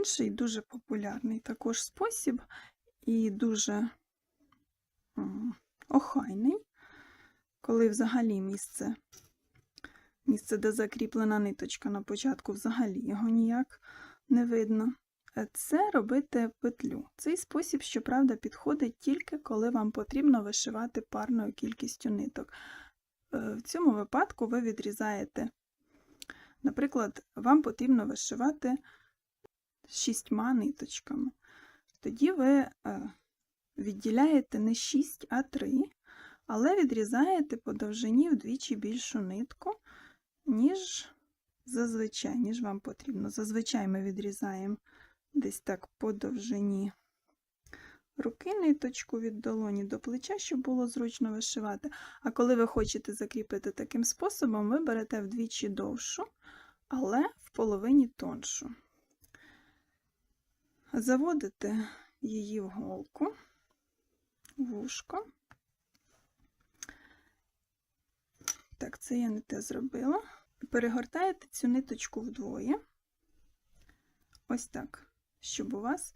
Інший дуже популярний також спосіб і дуже охайний, коли взагалі місце, місце, де закріплена ниточка на початку, взагалі його ніяк не видно. Е, Це робити петлю. Цей спосіб, щоправда, підходить тільки коли вам потрібно вишивати парною кількістю ниток. Е, В цьому випадку ви відрізаєте, наприклад, вам потрібно вишивати шістьма ниточками. Тоді ви е, відділяєте не 6, а 3, але відрізаєте по довжині вдвічі більшу нитку, ніж зазвичай, ніж вам потрібно. Зазвичай ми відрізаємо десь так по довжині руки ниточку від долоні до плеча, щоб було зручно вишивати. А коли ви хочете закріпити таким способом, ви берете вдвічі довшу, але в половині тоншу. Заводите її в голку, в вушко. Так, це я не те зробила. Перегортаєте цю ниточку вдвоє. Ось так, щоб у вас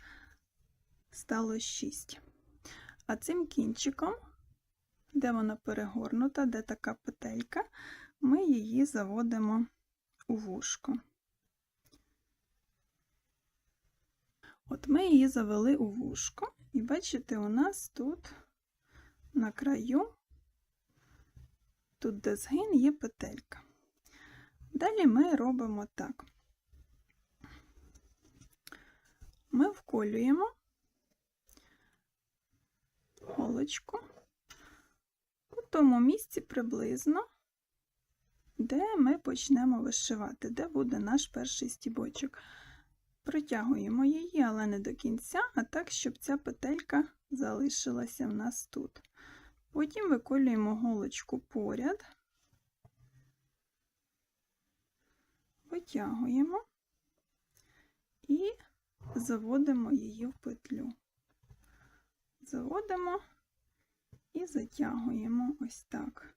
стало 6. А цим кінчиком, де вона перегорнута, де така петелька, ми її заводимо у вушко. От ми її завели у вушко, і бачите, у нас тут на краю, тут де згин, є петелька. Далі ми робимо так. Ми вколюємо голочку у тому місці приблизно, де ми почнемо вишивати, де буде наш перший стібочок. Протягуємо її, але не до кінця, а так, щоб ця петелька залишилася в нас тут. Потім виколюємо голочку поряд, витягуємо і заводимо її в петлю. Заводимо і затягуємо ось так.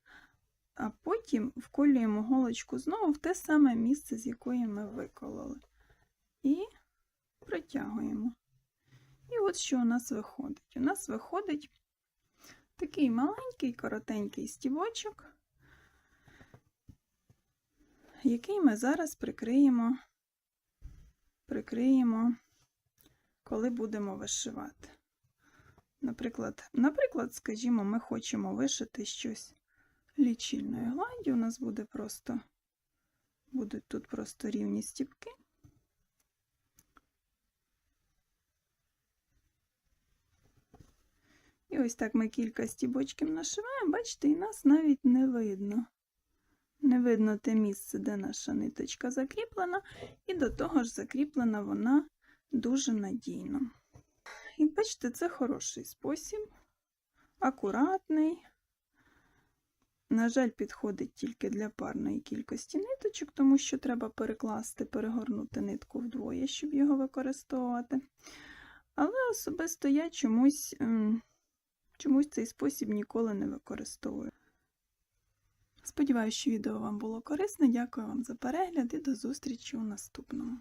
А потім вколюємо голочку знову в те саме місце, з якої ми викололи. І протягуємо. І от що у нас виходить. У нас виходить такий маленький, коротенький стівочок, який ми зараз прикриємо, прикриємо, коли будемо вишивати. Наприклад, наприклад, скажімо, ми хочемо вишити щось лічильною гладдю, у нас буде просто, будуть тут просто рівні стіпки. І ось так ми кілька стібочків нашиваємо, бачите, і нас навіть не видно. Не видно те місце, де наша ниточка закріплена, і до того ж закріплена вона дуже надійно. І бачите, це хороший спосіб, акуратний. На жаль, підходить тільки для парної кількості ниточок, тому що треба перекласти, перегорнути нитку вдвоє, щоб його використовувати. Але особисто я чомусь, ем, чомусь цей спосіб ніколи не використовую. Сподіваюся, що відео вам було корисне. Дякую вам за перегляд і до зустрічі у наступному.